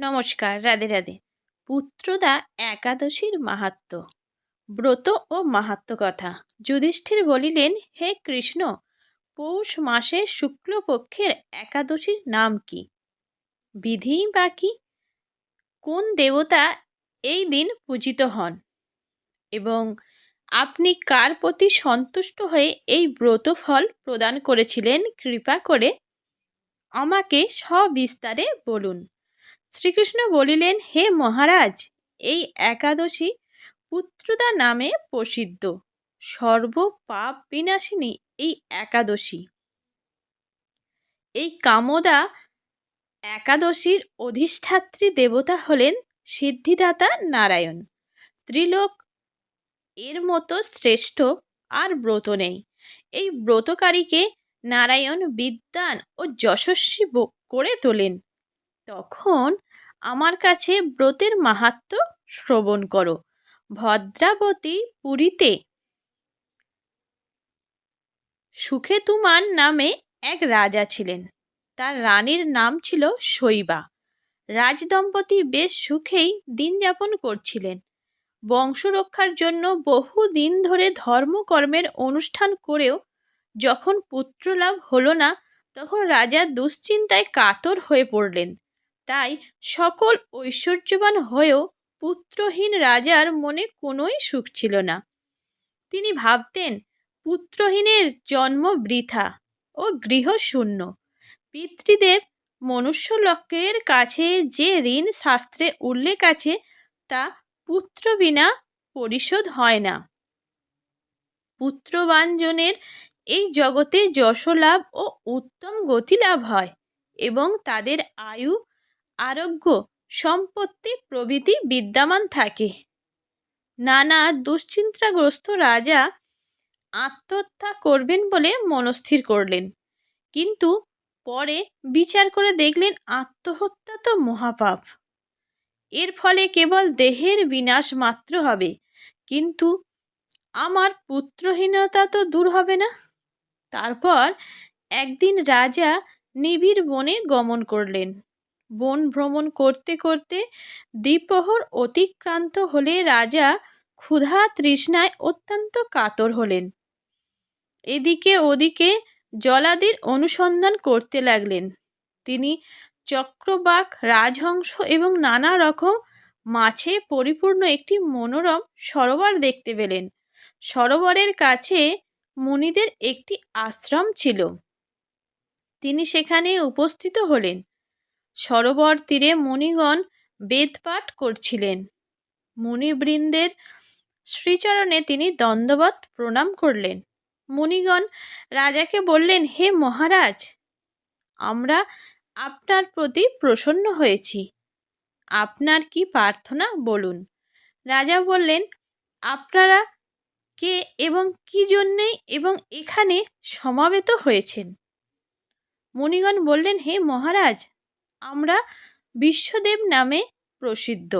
নমস্কার, রাধে রাধে। পুত্রদা একাদশীর মাহাত্ম্য ব্রত ও মাহাত্ম্য কথা। যুধিষ্ঠির বলিলেন, হে কৃষ্ণ, পৌষ মাসে শুক্লপক্ষের একাদশীর নাম কি? বিধি বা কি? কোন দেবতা এই দিন পূজিত হন? এবং আপনি কার প্রতি সন্তুষ্ট হয়ে এই ব্রত ফল প্রদান করেছিলেন, কৃপা করে আমাকে সবিস্তারে বলুন। শ্রীকৃষ্ণ বলিলেন, হে মহারাজ, এই একাদশী পুত্রদা নামে প্রসিদ্ধ। সর্ব পাপ বিনাশিনী এই একাদশী। এই কামদা একাদশীর অধিষ্ঠাত্রী দেবতা হলেন সিদ্ধিদাতা নারায়ণ। ত্রিলোক এর মতো শ্রেষ্ঠ আর ব্রত নেই। এই ব্রতকারীকে নারায়ণ বিদ্যান ও যশস্বী করে তোলেন। তখন আমার কাছে ব্রতের মাহাত্ম শ্রবণ করো। ভদ্রাবতী পুরীতে সুখেতুমান নামে এক রাজা ছিলেন। তার রানীর নাম ছিল শৈবা। রাজদম্পতি বেশ সুখেই দিন যাপন করছিলেন। বংশ রক্ষার জন্য বহু দিন ধরে ধর্মকর্মের অনুষ্ঠান করেও যখন পুত্রলাভ হলো না, তখন রাজা দুশ্চিন্তায় কাতর হয়ে পড়লেন। তাই সকল ঐশ্বর্যবান হয়েও পুত্রহীন রাজার মনে কোনোই সুখ ছিল না। তিনি ভাবতেন, পুত্রহীনের জন্ম বৃথা ও গৃহশূন্য পিতৃদেব মনুষ্যলোকের কাছে যে ঋণ শাস্ত্রে উল্লেখ আছে, তা পুত্র বিনা পরিশোধ হয় না। পুত্রবাঞ্জনের এই জগতে যশলাভ ও উত্তম গতিলাভ হয় এবং তাদের আয়ু আরোগ্য, সম্পত্তি, প্রভৃতি বিদ্যমান থাকে। নানা দুশ্চিন্তাগ্রস্ত রাজা আত্মহত্যা করবেন বলে মনস্থির করলেন। কিন্তু পরে বিচার করে দেখলেন আত্মহত্যা তো মহাপাপ। এর ফলে কেবল দেহের বিনাশ মাত্র হবে। কিন্তু আমার পুত্রহীনতা তো দূর হবে না। তারপর একদিন রাজা নিবিড় বনে গমন করলেন। বন ভ্রমণ করতে করতে দ্বিপ্রহর অতিক্রান্ত হলে রাজা ক্ষুধা তৃষ্ণায় অত্যন্ত কাতর হলেন। এদিকে ওদিকে জলাদির অনুসন্ধান করতে লাগলেন। তিনি চক্রবাক, রাজহংস এবং নানা রকম মাছে পরিপূর্ণ একটি মনোরম সরোবর দেখতে পেলেন। সরোবরের কাছে মুনিদের একটি আশ্রম ছিল। তিনি সেখানে উপস্থিত হলেন। সরোবর তীরে মুনিগণ বেদপাঠ করছিলেন। মুনিবৃন্দের শ্রীচরণে তিনি দণ্ডবত প্রণাম করলেন। মুনিগণ রাজাকে বললেন, হে মহারাজ, আমরা আপনার প্রতি প্রসন্ন হয়েছি। আপনার কি প্রার্থনা? বলুন। রাজা বললেন, আপনারা কে এবং কি জন্যে এবং এখানে সমাবেত হয়েছেন? মুনিগণ বললেন, হে মহারাজ আমরা বিশ্বদেব নামে প্রসিদ্ধ।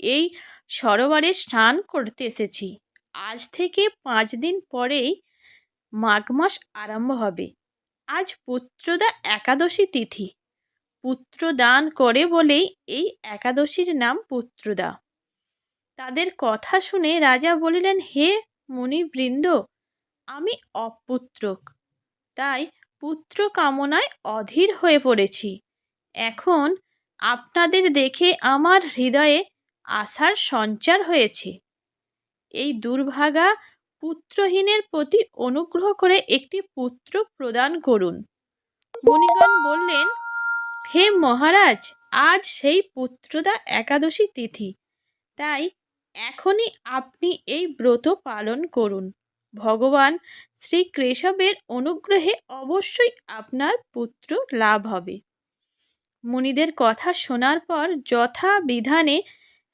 এই সরোবরে স্নান করতে এসেছি। আজ থেকে পাঁচ দিন পরেই মাঘ মাস আরম্ভ হবে। আজ পুত্রদা একাদশী তিথি। পুত্র দান করে বলেই এই একাদশীর নাম পুত্রদা। তাদের কথা শুনে রাজা বলিলেন, হে মুনিবৃন্দ, আমি অপুত্রক। তাই পুত্র কামনায় অধীর হয়ে পড়েছি। এখন আপনাদের দেখে আমার হৃদয়ে আশার সঞ্চার হয়েছে। এই দুর্ভাগা পুত্রহীনের প্রতি অনুগ্রহ করে একটি পুত্র প্রদান করুন। মণিগণ বললেন, হে মহারাজ, আজ সেই পুত্রদা একাদশী তিথি। তাই এখনই আপনি এই ব্রত পালন করুন। ভগবান শ্রী কেশবের অনুগ্রহে অবশ্যই আপনার পুত্র লাভ হবে। মুনিদের কথা শোনার পর যথা বিধানে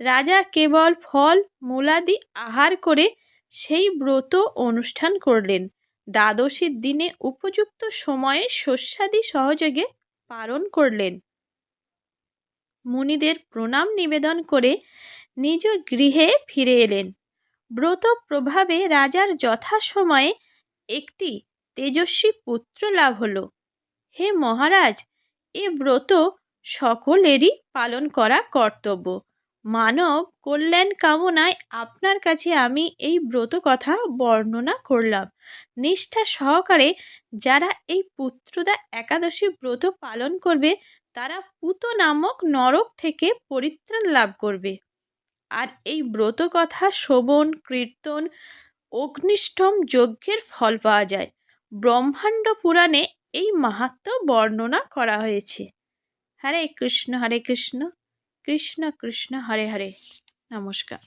রাজা কেবল ফল, মূলাদি আহার করে সেই ব্রত অনুষ্ঠান করলেন। দ্বাদশীর দিনে উপযুক্ত সময়ে শস্যাদি সহযোগে পালন করলেন। মুনিদের প্রণাম নিবেদন করে নিজ গৃহে ফিরে এলেন। ব্রত প্রভাবে রাজার যথাসময়ে একটি তেজস্বী পুত্র লাভ হলো। হে মহারাজ এ ব্রত সকলেরই পালন করা কর্তব্য। মানব কল্যাণ কামনায় আপনার কাছে আমি এই ব্রত কথা বর্ণনা করলাম। নিষ্ঠা সহকারে যারা এই পুত্রদা একাদশী ব্রত পালন করবে, তারা পুত নামক নরক থেকে পরিত্রাণ লাভ করবে। আর এই ব্রত কথা শ্রবণ কীর্তন, অগ্নিষ্টম যজ্ঞের ফল পাওয়া যায়। ব্রহ্মাণ্ড পুরাণে এই মাহাত্ম বর্ণনা করা হয়েছে। হরে কৃষ্ণ হরে কৃষ্ণ কৃষ্ণ কৃষ্ণ হরে হরে। নমস্কার।